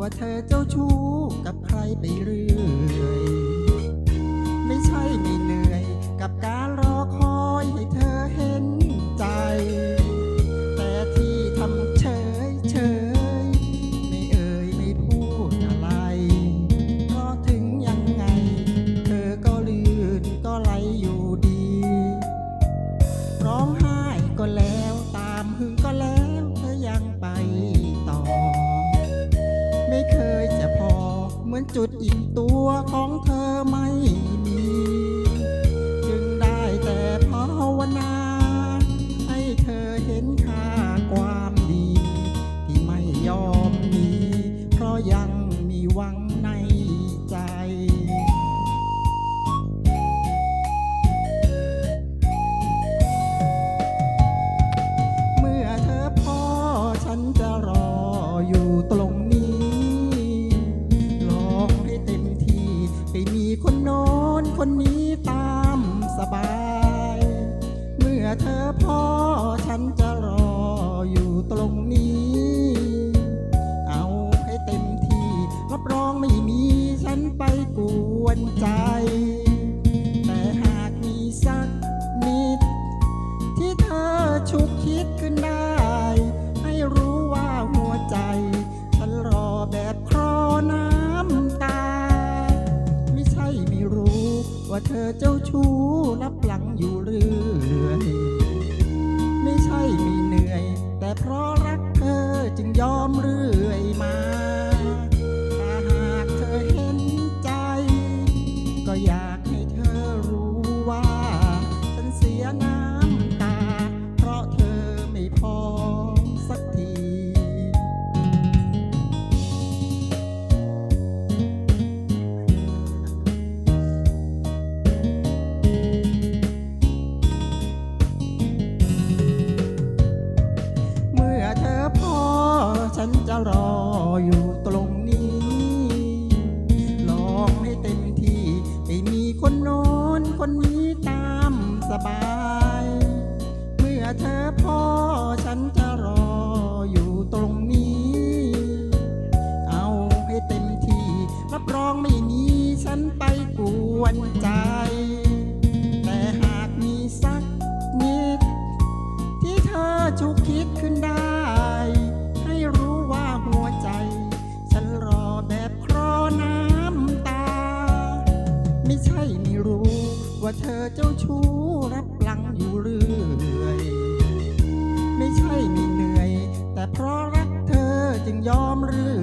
ว่าเธอเจ้าชู้กับใครไปเรื่อย ไม่ใช่ไม่เหนื่อยกับการ จุดอิ่มตัวของเธอมา เมื่อเธอพ่อฉันจะรออยู่ตรงนี้ เอาให้เต็มที่ รับรองไม่มีฉันไปกวนใจ แต่หากมีสักนิด ที่เธอชุกคิดขึ้นได้ เจ้าชู้รับหลังอยู่เรื่อย ไม่ใช่ไม่เหนื่อย แต่เพราะรักเธอจึงยอมเรื่อยมาถ้าหากเธอเห็นใจ ก็อยาก ไปกวนใจ แต่หากมีสักนิด ที่เธอฉุกคิดขึ้นได้ ให้รู้ว่าหัวใจ ฉันรอแบบคลอน้ำตา ไม่ใช่ไม่รู้ว่าเธอเจ้าชู้รับหลังอยู่เรื่อย ไม่ใช่ไม่เหนื่อย แต่เพราะรักเธอจึงยอมเรื่